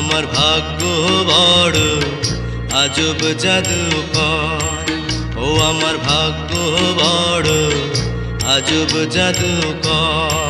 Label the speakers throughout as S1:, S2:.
S1: আমার ভাগ্য বড় আজব জাদুকর। ও আমার ভাগ্য বড় আজব জাদুকর।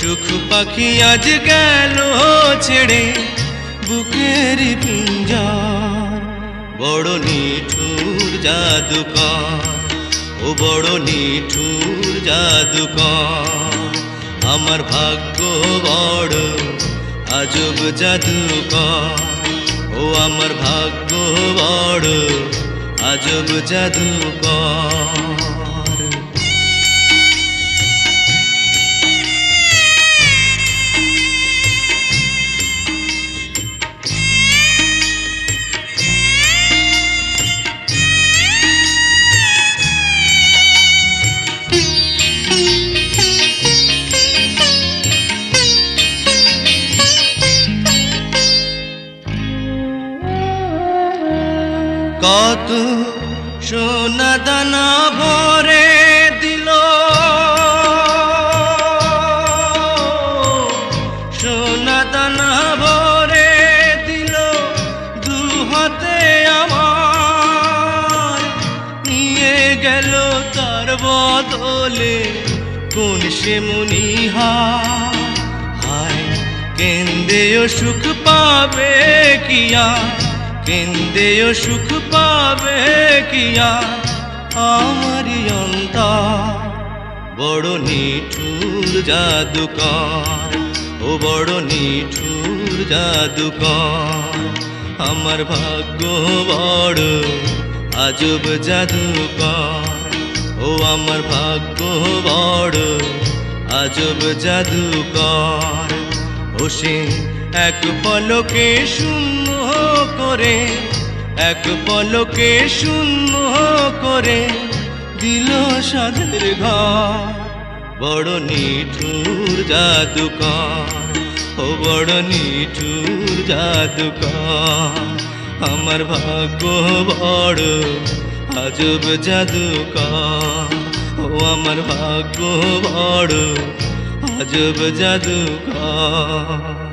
S1: সুখ পাখি আজ গেল ছেড়ে, বুকের পিঞ্জার। বড় নিঠুর জাদুকর, ও বড় নিঠুর জাদুকর। আমার ভাগ্য বড়, আজব জাদুকর। ও আমার ভাগ্য বড়, আজব জাদুকর। কত সোনা দানা ভরে দিল। সোনা দানা ভরে দিল দু হাতে আমার। নিয়ে গেল তার বদলে কোন সে মনিহা হায়, কেন্দ্রেও সুখ পাবে কিয়া কেন্দ্রেও সুখ পাবে কিয়া? আমারি অন্তর। বড় নিঠুর জাদুকর। ও বড় নিঠুর জাদুকর। আমার ভাগ্য বড়, আজব জাদুকর। ও আমার ভাগ্য বড়, আজব জাদুকর। ও সে এক পলকে শূন্য করে, এক পলকে শূন্য করে দিল সাধের ঘর। বড় নিঠুর জাদুকর, ও বড় নিঠুর জাদুকর। আমার ভাগ্য বড় আজব জাদুকর, ও আমার ভাগ্য বড় আজব জাদুকর।